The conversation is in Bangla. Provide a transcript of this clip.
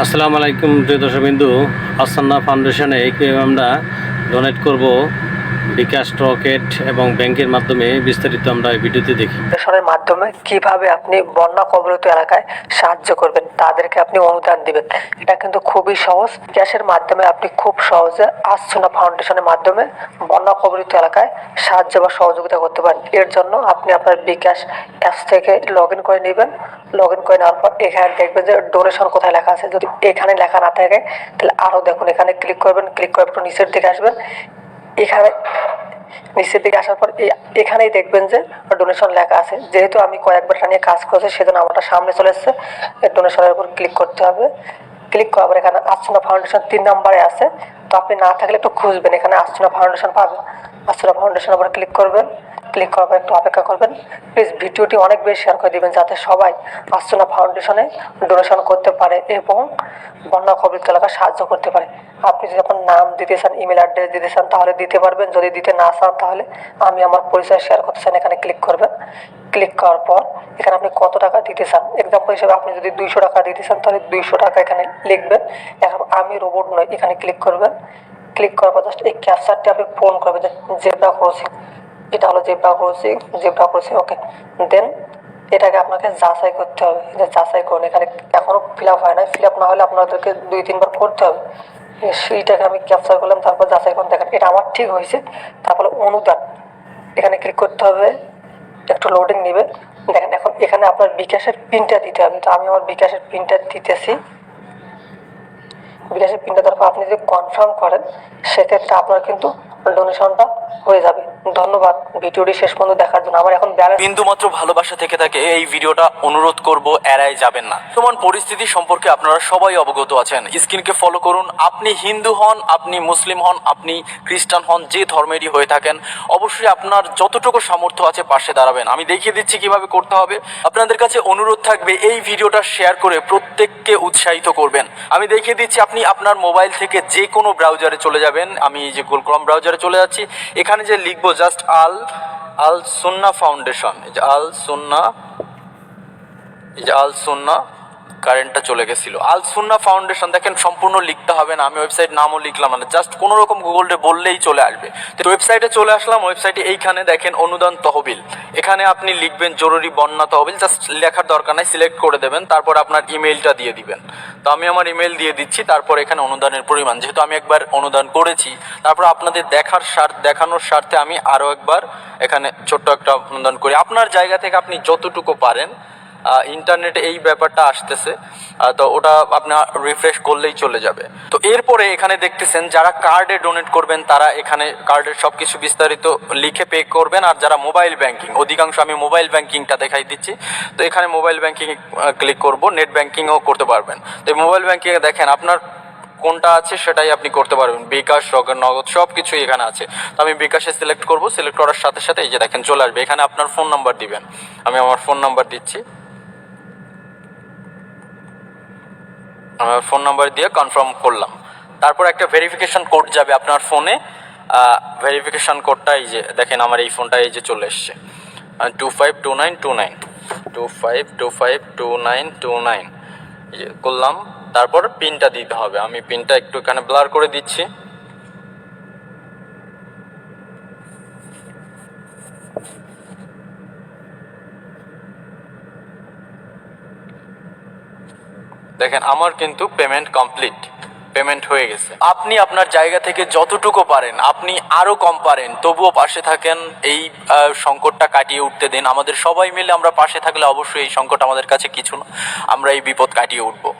আসসালামু আলাইকুম প্রিয় দর্শকবিন্দু। আসান্না ফাউন্ডেশনে এইভাবে আমরা ডোনেট করব বিকাশ রকেট এবং ব্যাংকের মাধ্যমে বিস্তারিত আমরা এই ভিডিওতে দেখি। ফাউন্ডেশনের মাধ্যমে কীভাবে আপনি বন্যা কবলিত এলাকায় সাহায্য করবেন, তাদেরকে আপনি অনুদান দিবেন। এটা কিন্তু খুবই সহজ। ক্যাশের মাধ্যমে আপনি খুব সহজে আসছনা ফাউন্ডেশনের মাধ্যমে বন্যা কবলিত এলাকায় সাহায্য বা সহযোগিতা করতে পারেন। এর জন্য আপনি আপনার বিকাশ অ্যাপস থেকে লগ ইন করে নেবেন। লগ ইন করে নেওয়ার পর এখানে দেখবেন যে ডোনেশন কোথায় লেখা আছে। যদি এখানে লেখা না থাকে, তাহলে আরও দেখুন। এখানে ক্লিক করবেন। ক্লিক করে একটু নিচের দিকে আসবেন। এখানে নিচের দিকে আসার পর এখানেই দেখবেন যে ডোনেশন লেখা আছে। যেহেতু আমি কয়েকবার এটা নিয়ে কাজ করেছি, সেজন্য আমারটা সামনে চলে এসেছে। ডোনেশনের উপর ক্লিক করতে হবে। ক্লিক করার পর এখানে আশ্চনা ফাউন্ডেশন তিন নম্বরে আছে। তো আপনি না থাকলে একটু খুঁজবেন, এখানে আশ্চনা ফাউন্ডেশন পাবেন। আশ্চনা ফাউন্ডেশনের উপর ক্লিক করবেন। ক্লিক করার পর একটু অপেক্ষা করবেন। প্লিজ ভিডিওটি অনেক বেশি শেয়ার করে দিবেন যাতে সবাই আশ্চনা ফাউন্ডেশনে ডোনেশন করতে পারে এবং বন্যা কবলিত এলাকা সাহায্য করতে পারে। আপনি যদি আপনার নাম দিতে চান ইমেল অ্যাড্রেস দিতে চান, তাহলে দিতে পারবেন। যদি দিতে না চান, তাহলে আমি আমার পরিচয় শেয়ার করতে চান এখানে ক্লিক করবেন। ক্লিক করার পর এখানে আপনি কত টাকা দিতে চান? এক্সাম্পল হিসেবে আপনি যদি দুইশো টাকা দিতে চান, তাহলে দুইশো টাকা এখানে লিখবেন। এখন আমি রোবট নয় এখানে ক্লিক করবেন। ক্লিক করার পর জাস্ট এই ক্যাপচারটি আপনি ফোন করবেন জেব্রা ক্রসিং এটা হলো zebra crossing zebra crossing okay then এটাকে আপনাকে যাচাই করতে হবে। যে যাচাই করুন, এখানে এখনও ফিল আপ হয় না ফিল আপ না হলে আপনাদেরকে দুই, তিনবার করতে হবে। সেইটাকে আমি ক্যাপচার করলাম, তারপর যাচাই করুন, দেখেন, এটা আমার ঠিক হয়েছে। তারপরে অনুদান। এখানে ক্লিক করতে হবে। একটু লোডিং নেবে দেখেন, এখন এখানে আপনার বিকাশের পিনটা দিতে হবে। তো আমি আমার বিকাশের পিনটা দিতেছি। বিকাশের পিনটা দেওয়ার পর আপনি যদি কনফার্ম করেন, সেক্ষেত্রে আপনার কিন্তু ডোনেশনটা হয়ে যাবে। ধন্যবাদ, ভিডিওটি শেষ পর্যন্ত দেখার জন্য। আমার এখন ব্যালেন্স বিন্দু মাত্র ভালোবাসা থেকে থাকে এই ভিডিওটা অনুরোধ করব, এড়ায় যাবেন না। বর্তমান পরিস্থিতি সম্পর্কে আপনারা সবাই অবগত আছেন। স্ক্রিনকে ফলো করুন। আপনি হিন্দু হন, আপনি মুসলিম হন, আপনি খ্রিস্টান হন, যে ধর্মেরই হয়ে থাকেন, অবশ্যই আপনার যতটুকু সামর্থ্য আছে পাশে দাঁড়াবেন। আমি দেখিয়ে দিচ্ছি কীভাবে করতে হবে। আপনাদের কাছে অনুরোধ থাকবে, এই ভিডিওটা শেয়ার করে প্রত্যেককে উৎসাহিত করবেন। আমি দেখিয়ে দিচ্ছি, আপনি আপনার মোবাইল থেকে যে কোনো ব্রাউজারে চলে যাবেন। আমি যে গুগল ব্রাউজারে চলে যাচ্ছি। এখানে যে লিখব জাস্ট আল আল সুন্না ফাউন্ডেশন আল সুন্না আল সুন্না কারেন্টটা চলে গেছিল। আল সুন্না ফাউন্ডেশন দেখেন সম্পূর্ণ লিখতে হবে না, আমি ওয়েবসাইট নামও লিখলাম না জাস্ট কোনো রকম গুগলে বললেই চলে আসবে। তো ওয়েবসাইটে চলে আসলাম ওয়েবসাইটে এইখানে দেখেন অনুদান তহবিল। এখানে আপনি লিখবেন জরুরি বন্যা তহবিল জাস্ট লেখার দরকার নাই সিলেক্ট করে দেবেন, তারপর আপনার ইমেলটা দিয়ে দিবেন। তো আমি আমার ইমেল দিয়ে দিচ্ছি, তারপর এখানে অনুদানের পরিমাণ। যেহেতু আমি একবার অনুদান করেছি, তারপর আপনাদের দেখার স্বার্থ দেখানোর স্বার্থে আমি আরও একবার এখানে ছোট্ট একটা অনুদান করি। আপনার জায়গা থেকে আপনি যতটুকু পারেন ইন্টারনেটে এই ব্যাপারটা আসতেছে তো ওটা আপনার রিফ্রেশ করলেই চলে যাবে। তো এরপরে এখানে দেখতেছেন যারা কার্ডে ডোনেট করবেন, তারা এখানে কার্ডের সব কিছু বিস্তারিত লিখে পে করবেন, আর যারা মোবাইল ব্যাংকিং অধিকাংশ আমি মোবাইল ব্যাংকিংটা দেখাই দিচ্ছি। তো এখানে মোবাইল ব্যাংকিং ক্লিক করব নেট ব্যাংকিংও করতে পারবেন। তো মোবাইল ব্যাংকিংয়ে দেখেন, আপনার কোনটা আছে সেটাই আপনি করতে পারবেন। বিকাশ নগদ সব কিছুই এখানে আছে। তো আমি বিকাশে সিলেক্ট করব সিলেক্ট করার সাথে সাথে এই যে দেখেন চলে আসবে। এখানে আপনার ফোন নাম্বার দিবেন। আমি আমার ফোন নাম্বার দিচ্ছি। আমার ফোন নাম্বার দিয়ে কনফার্ম করলাম। তারপর একটা ভেরিফিকেশান কোড যাবে আপনার ফোনে ভেরিফিকেশান কোডটা এই যে, দেখেন আমার এই ফোনটা এই যে চলে এসছে। Two five two nine two nine two five two five two nine two nine করলাম। তারপর পিনটা দিতে হবে। আমি পিনটা একটু এখানে ব্লার করে দিচ্ছি। দেখেন, আমার কিন্তু পেমেন্ট কমপ্লিট পেমেন্ট হয়ে গেছে। আপনি আপনার জায়গা থেকে যতটুকু পারেন, আপনি আরও কম পারেন, তবুও পাশে থাকেন, এই সংকটটা কাটিয়ে উঠতে দিন। আমাদের সবাই মিলে আমরা পাশে থাকলে অবশ্যই এই সংকট আমাদের কাছে কিছু না, আমরা এই বিপদ কাটিয়ে উঠবো।